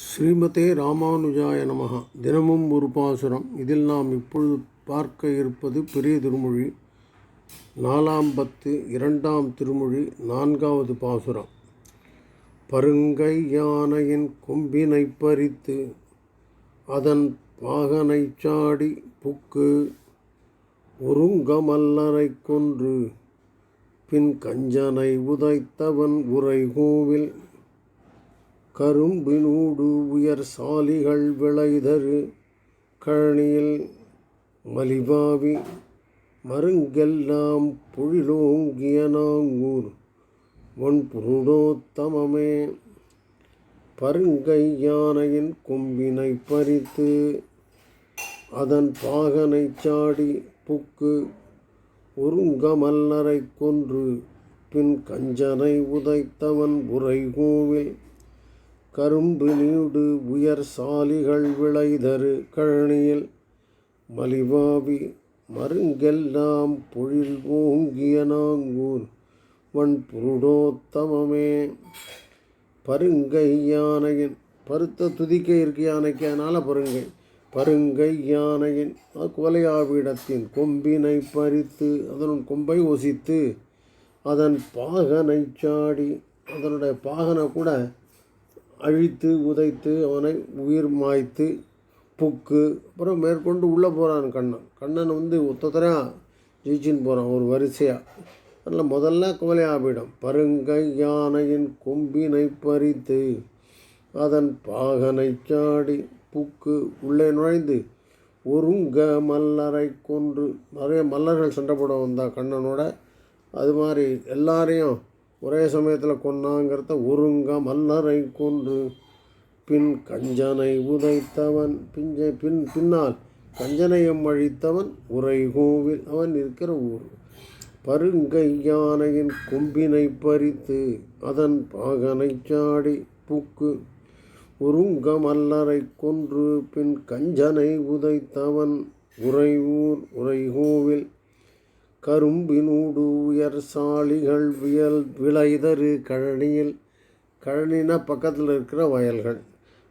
ஸ்ரீமதே ராமானுஜாய நமக. தினமும் ஒரு பாசுரம். இதில் நாம் இப்பொழுது பார்க்க இருப்பது பெரிய திருமொழி. நாலாம் பத்து இரண்டாம் திருமொழி நான்காவது பாசுரம். பருங்கை யானையின் கொம்பினை பறித்து அதன் பாகனை சாடி புக்கு ஒருங்கமல்லரை கொன்று பின் கஞ்சனை உதைத்தவன் உரைகோவில் கரும்பினூடு உயர் சாலிகள் விளைதரு கழனியில் மலிவாவி மருங்கெல்லாம் பொழிலோங்கிய நாங்கூர் ஒன்புருடோத்தமமே பருங்கை யானையின் கொம்பினை பறித்து அதன் பாகனை சாடி புக்கு ஒருங்கமல்லரை கொன்று பின் கஞ்சனை உதைத்தவன் உரைகோவில் கரும்பு நீடு உயர் சாலிகள் விளைதரு கழனியில் மலிவாவி மருங்கெல்லாம் பொழில் ஓங்கிய நாங்கூர் வன் புருடோத்தமமே பருங்கை யானையின் பருத்த துதிக்கை இருக்கு யானைக்கு அதனால் பருங்கை. பருங்கை யானையின் கொலையாவிடத்தின் கொம்பினை பறித்து அதனுடன் கொம்பை ஒசித்து அதன் பாகனை சாடி அதனுடைய பாகனை கூட அழித்து உதைத்து அவனை உயிர் மாய்த்து புக்கு. அப்புறம் மேற்கொண்டு உள்ளே போகிறான் கண்ணன். கண்ணன் வந்து ஒத்தத்தரையாக ஜெயிச்சின்னு போகிறான் ஒரு வரிசையாக அதில் முதல்ல கோலையாபிடம் பருங்கை யானையின் கொம்பினை பறித்து அதன் பாகனை சாடி புக்கு உள்ளே நுழைந்து ஒருங்க மல்லரை கொன்று. நிறைய மல்லர்கள் சண்டை போட வந்தா கண்ணனோட. அது மாதிரி எல்லாரையும் ஒரே சமயத்தில் கொன்னாங்கிறத ஒருங்க மல்லரை கொன்று. பின் கஞ்சனை உதைத்தவன் பிஞ்சை பின் பின்னால் கஞ்சனையம் அழித்தவன் உரைகோவில் அவன் இருக்கிற ஊர். பருங்கை யானையின் கொம்பினை பறித்து அதன் பாகனை சாடி புக்கு. உருங்க மல்லரை கொன்று பின் கஞ்சனை உதைத்தவன் உறையூர் உரைகோவில் கரும்பினூடு உயர் சாலிகள் வியல் விளைதரு கழனியில் கழனினா பக்கத்தில் இருக்கிற வயல்கள்.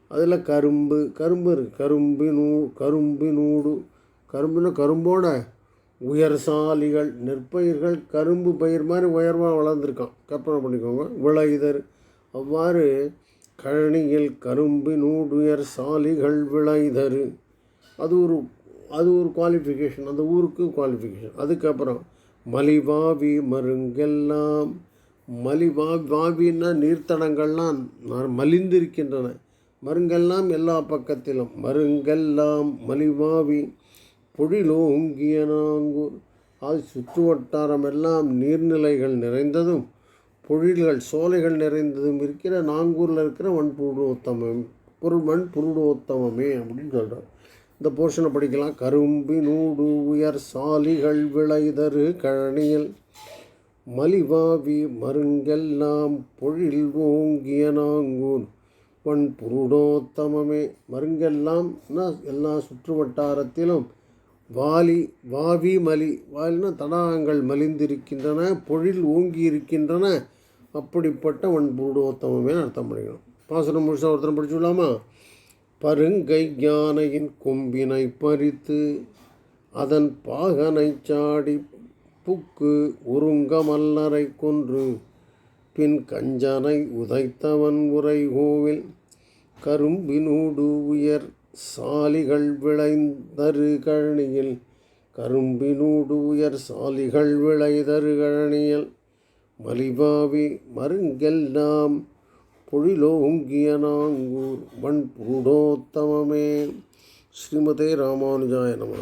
அதில் கரும்பு கரும்பு இருக்கு. கரும்பினூ கரும்பினூடு கரும்புனா கரும்போட உயர் சாலிகள் நெற்பயிர்கள் கரும்பு பயிர் மாதிரி உயர்வாக வளர்ந்துருக்கான். கற்பனை பண்ணிக்கோங்க. விளைதர். அவ்வாறு கழனியில் கரும்பினூடு உயர் சாலிகள் விளைதரு. அது ஒரு அது ஒரு குவாலிஃபிகேஷன் அந்த ஊருக்கு குவாலிஃபிகேஷன் அதுக்கப்புறம் மலிவாவி மருங்கெல்லாம் மலிவா வாவின்னா நீர்த்தடங்கள்லாம் மலிந்திருக்கின்றன. மருங்கெல்லாம் எல்லா பக்கத்திலும். மருங்கெல்லாம் மலிவாவி பொழிலோங்கிய நாங்கூர். அது சுற்று வட்டாரம் எல்லாம் நீர்நிலைகள் நிறைந்ததும் பொழில்கள் சோலைகள் நிறைந்ததும் இருக்கிற நாங்கூரில் இருக்கிற மண் புருடோத்தமம் பொருள் மண் புருடோத்தமமே அப்படின்னு சொல்கிறார் இந்த போர்ஷனை படிக்கலாம். கரும்பி நூடு உயர் சாலிகள் விளைதரு கழனியில் மலிவாவி மருங்கெல்லாம் பொழில் ஓங்கிய நாங்கூன் பொன் புருடோத்தமே மருங்கெல்லாம் எல்லா சுற்று வட்டாரத்திலும் வாலி வாவி மலி வாலினா தடாகங்கள் மலிந்திருக்கின்றன பொழில் ஓங்கி இருக்கின்றன அப்படிப்பட்ட வன் புருடோத்தமே அர்த்தம் பண்ணிக்கணும். பாசனம் முழுசாக ஒருத்தரம் படிச்சுடலாமா பருங்கை யானையின் கொம்பினை பறித்து அதன் பாகனை சாடி புக்கு உருங்க மல்லரை கொன்று பின் கஞ்சனை உதைத்தவன் உரைகோவில் கரும்பினூடு உயர் சாலிகள் விளைந்தரு கழனியில் கரும்பினூடு உயர் சாலிகள் விளைதரு கழனியில் மலிபாவி மருங்கெல்லாம் பொழிலோங்கிய நாங்கூர் வன் புருடோத்தமமே ஸ்ரீமதே ராமானுஜாய நம